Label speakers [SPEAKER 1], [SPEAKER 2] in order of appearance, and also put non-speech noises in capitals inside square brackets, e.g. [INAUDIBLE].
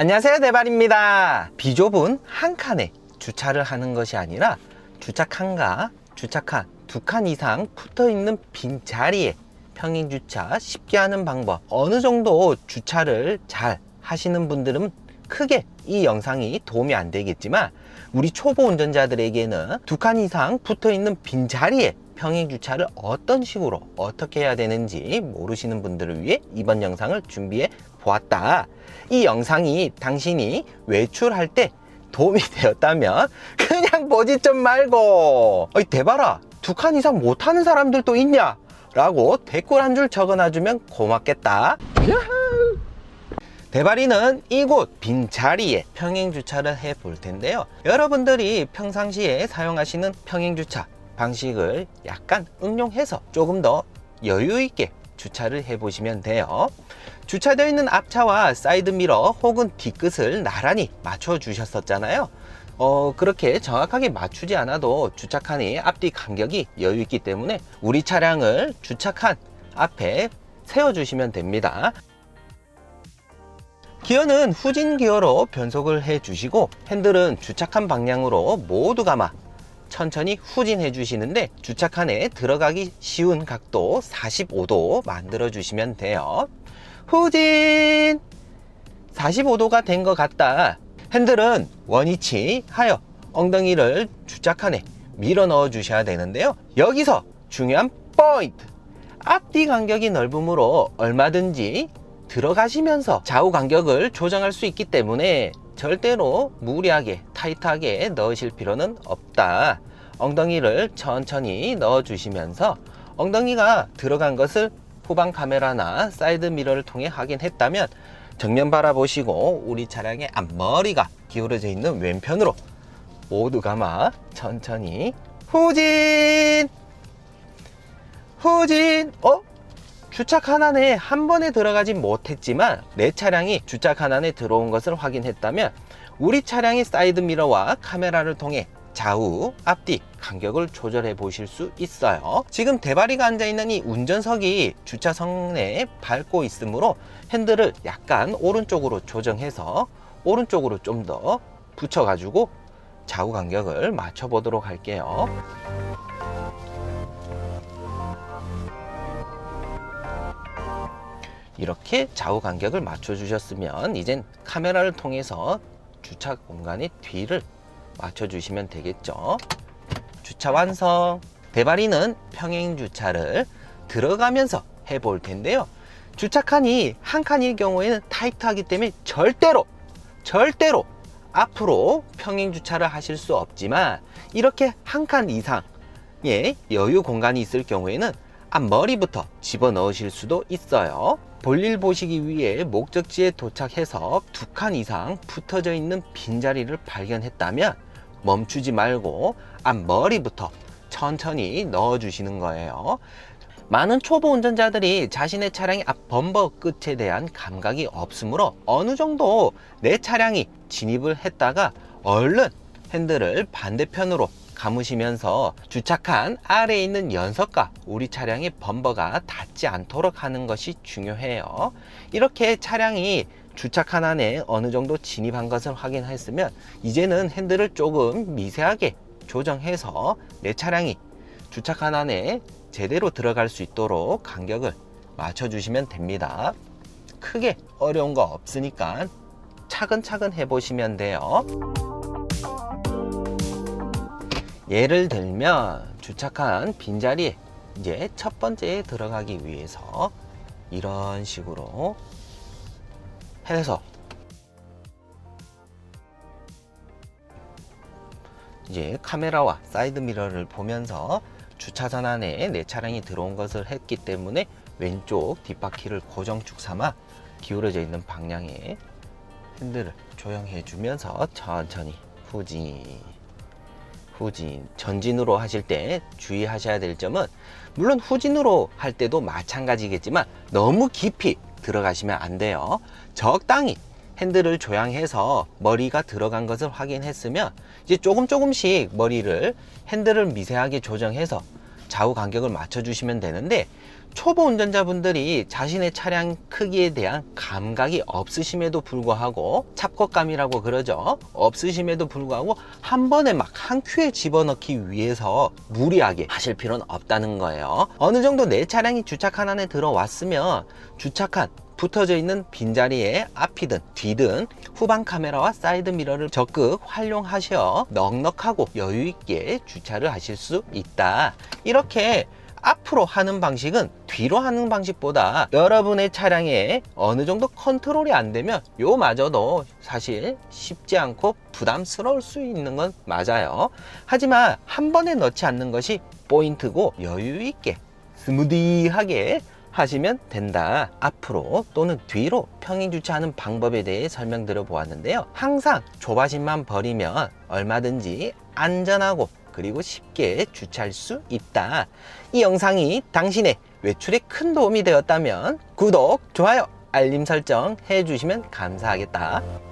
[SPEAKER 1] 안녕하세요 대발입니다. 비좁은 한 칸에 주차를 하는 것이 아니라 주차 칸과 주차 칸 두 칸 이상 붙어 있는 빈 자리에 평행 주차 쉽게 하는 방법. 어느 정도 주차를 잘 하시는 분들은 크게 이 영상이 도움이 안 되겠지만 우리 초보 운전자들에게는 두 칸 이상 붙어 있는 빈 자리에 평행 주차를 어떤 식으로 어떻게 해야 되는지 모르시는 분들을 위해 이번 영상을 준비해 보았다. 이 영상이 당신이 외출할 때 도움이 [LAUGHS] 되었다면 그냥 보지 좀 말고 어이 대봐라 두 칸 이상 못하는 사람들도 있냐? 라고 댓글 한 줄 적어놔주면 고맙겠다. 대바리는 이곳 빈자리에 평행주차를 해 볼 텐데요. 여러분들이 평상시에 사용하시는 평행주차 방식을 약간 응용해서 조금 더 여유 있게 주차를 해 보시면 돼요. 주차되어 있는 앞차와 사이드미러 혹은 뒤끝을 나란히 맞춰 주셨었잖아요. 어, 그렇게 정확하게 맞추지 않아도 주차칸의 앞뒤 간격이 여유 있기 때문에 우리 차량을 주차칸 앞에 세워 주시면 됩니다. 기어는 후진 기어로 변속을 해 주시고 핸들은 주차칸 방향으로 모두 감아 천천히 후진해 주시는데 주차칸에 들어가기 쉬운 각도 45도 만들어 주시면 돼요. 후진 45도가 된 것 같다. 핸들은 원위치 하여 엉덩이를 주차칸에 밀어 넣어 주셔야 되는데요. 여기서 중요한 포인트. 앞뒤 간격이 넓으므로 얼마든지 들어가시면서 좌우 간격을 조정할 수 있기 때문에 절대로 무리하게 타이트하게 넣으실 필요는 없다. 엉덩이를 천천히 넣어 주시면서 엉덩이가 들어간 것을 후방 카메라나 사이드 미러를 통해 확인했다면 정면 바라보시고 우리 차량의 앞머리가 기울어져 있는 왼편으로 모두 감아 천천히 후진 후진 어? 주차칸 안에 한 번에 들어가지 못했지만 내 차량이 주차칸 안에 들어온 것을 확인했다면 우리 차량의 사이드 미러와 카메라를 통해 좌우, 앞뒤 간격을 조절해 보실 수 있어요. 지금 대바리가 앉아 있는 이 운전석이 주차선에 밟고 있으므로 핸들을 약간 오른쪽으로 조정해서 오른쪽으로 좀 더 붙여가지고 좌우 간격을 맞춰 보도록 할게요. 이렇게 좌우 간격을 맞춰 주셨으면 이젠 카메라를 통해서 주차 공간의 뒤를 맞춰 주시면 되겠죠. 주차 완성. 대바리는 평행 주차를 들어가면서 해 볼 텐데요. 주차 칸이 한 칸일 경우에는 타이트하기 때문에 절대로 절대로 앞으로 평행 주차를 하실 수 없지만 이렇게 한 칸 이상의 여유 공간이 있을 경우에는 앞머리부터 집어 넣으실 수도 있어요. 볼일 보시기 위해 목적지에 도착해서 두 칸 이상 붙어져 있는 빈자리를 발견했다면 멈추지 말고 앞머리부터 천천히 넣어 주시는 거예요. 많은 초보 운전자들이 자신의 차량의 앞 범버 끝에 대한 감각이 없으므로 어느 정도 내 차량이 진입을 했다가 얼른 핸들을 반대편으로 감으시면서 주차칸 아래에 있는 연석과 우리 차량의 범버가 닿지 않도록 하는 것이 중요해요. 이렇게 차량이 주차칸 안에 어느 정도 진입한 것을 확인했으면 이제는 핸들을 조금 미세하게 조정해서 내 차량이 주차칸 안에 제대로 들어갈 수 있도록 간격을 맞춰주시면 됩니다. 크게 어려운 거 없으니까 차근차근 해보시면 돼요. 예를 들면 주차칸 빈자리에 이제 첫 번째에 들어가기 위해서 이런 식으로 해서 이제 카메라와 사이드 미러를 보면서 주차선 안에 내 차량이 들어온 것을 했기 때문에 왼쪽 뒷바퀴를 고정축 삼아 기울어져 있는 방향에 핸들을 조정해 주면서 천천히 후진 후진 전진으로 하실 때 주의하셔야 될 점은 물론 후진으로 할 때도 마찬가지겠지만 너무 깊이 들어가시면 안 돼요. 적당히 핸들을 조향해서 머리가 들어간 것을 확인했으면 이제 조금 조금씩 머리를 핸들을 미세하게 조정해서 좌우 간격을 맞춰 주시면 되는데 초보 운전자분들이 자신의 차량 크기에 대한 감각이 없으심에도 불구하고 잡곡감이라고 그러죠. 없으심에도 불구하고 한 번에 막 한 큐에 집어넣기 위해서 무리하게 하실 필요는 없다는 거예요. 어느 정도 내 차량이 주차칸 안에 들어왔으면 주차칸 붙어져 있는 빈자리에 앞이든 뒤든 후방 카메라와 사이드 미러를 적극 활용하셔 넉넉하고 여유 있게 주차를 하실 수 있다. 이렇게 앞으로 하는 방식은 뒤로 하는 방식보다 여러분의 차량에 어느 정도 컨트롤이 안 되면 요마저도 사실 쉽지 않고 부담스러울 수 있는 건 맞아요. 하지만 한 번에 넣지 않는 것이 포인트고 여유 있게 스무디하게 하시면 된다. 앞으로 또는 뒤로 평행 주차하는 방법에 대해 설명드려 보았는데요. 항상 조바심만 버리면 얼마든지 안전하고 그리고 쉽게 주차할 수 있다. 이 영상이 당신의 외출에 큰 도움이 되었다면 구독, 좋아요, 알림 설정 해주시면 감사하겠다.